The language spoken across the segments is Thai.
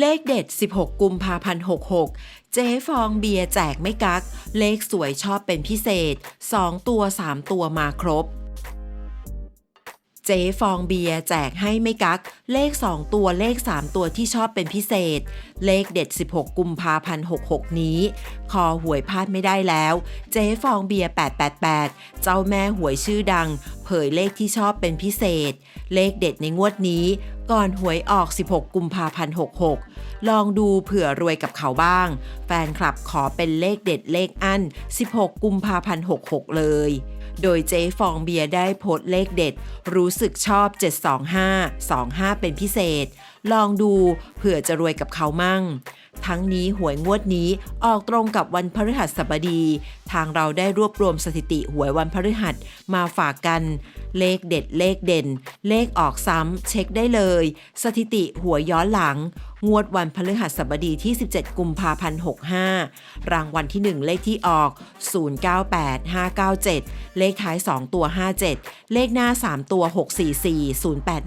เลขเด็ด 16 กุมภาพันธ์ 66 เจ๊ฟองเบียร์แจกไม่กัก เลขสวยชอบเป็นพิเศษ 2 ตัว 3 ตัวมาครบ เจ๊ฟองเบียร์แจกให้ไม่กัก เลข 2 ตัวเลข 3 ตัวที่ชอบเป็นพิเศษ เลขเด็ด 16 กุมภาพันธ์66 นี้ คอหวยพลาดไม่ได้แล้ว เจ๊ฟองเบียร์888 เจ้าแม่หวยชื่อดัง เผยเลขที่ชอบเป็นพิเศษ เลขเด็ดในงวดนี้ ก่อนหวยออก 16 กุมภาพันธ์66 ลองดูเผื่อรวยกับเขาบ้าง แฟนคลับขอเป็นเลขเด็ดเลขอัน 16 กุมภาพันธ์66 เลย โดยเจ๊ฟองเบียร์ได้โพสต์เลขเด็ด รู้สึกชอบ 725 25 เป็นพิเศษ ลองดูเผื่อจะรวยกับเขามั่ง ทั้งนี้หวยงวดนี้ออกตรงกับวันพฤหัสบดี ทางเราได้รวบรวมสถิติหวยวันพฤหัสมาฝากกัน เลขเด็ดเลขเด่น เลขออกซ้ำเช็คได้เลย สถิติหวยย้อนหลัง งวดวันพฤหัสบดีที่ 17 กุมภาพันธ์ 65 รางวัลที่ 1 เลขที่ออก 098597 เลขท้าย 2 ตัว 57 เลขหน้า 3 ตัว 644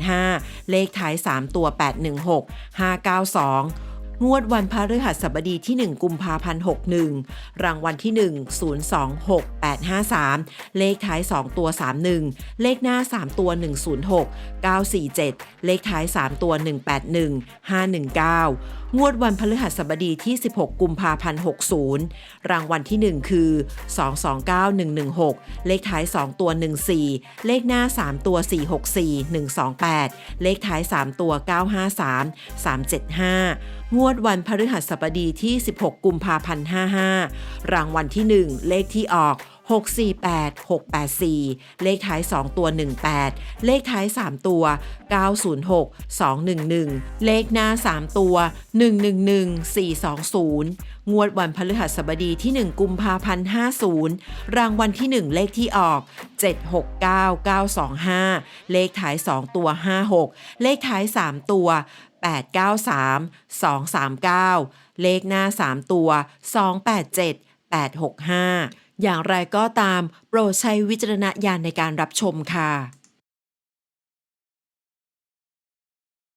085 เลขท้าย 3 ตัว 816 592 งวดวันพฤหัสบดีที่ 1 กุมภาพันธ์ 61 รางวัลที่ 1 026 853 เลขท้าย 2 ตัว 31 เลขหน้า 3 ตัว 106 947 เลขท้าย 3 ตัว 181 519 งวดวันพฤหัสบดีที่ 16 กุมภาพันธ์ 60 รางวัลที่ 1 คือ 229116 เลขท้าย 2 ตัว 14 เลขหน้า 3 ตัว 464 128 เลขท้าย 3 ตัว 953 375 งวดวันพฤหัสบดีที่ 16 กุมภาพันธ์ 55 รางวัลที่ 1 เลขที่ออก 648 684 เลขท้าย 2 ตัว 18 เลขท้าย 3 ตัว 906 211 เลขหน้า 3 ตัว 111 420 งวดวันพฤหัสบดีที่ 1 กุมภาพันธ์ 50 รางวัลที่ 1 เลขที่ออก 769 925 เลขท้าย 2 ตัว 56 เลขท้าย 3 ตัว893 239 เลขหน้า 3 ตัว 287 865 อย่างไรก็ตามโปรดใช้วิจารณญาณในการรับชมค่ะ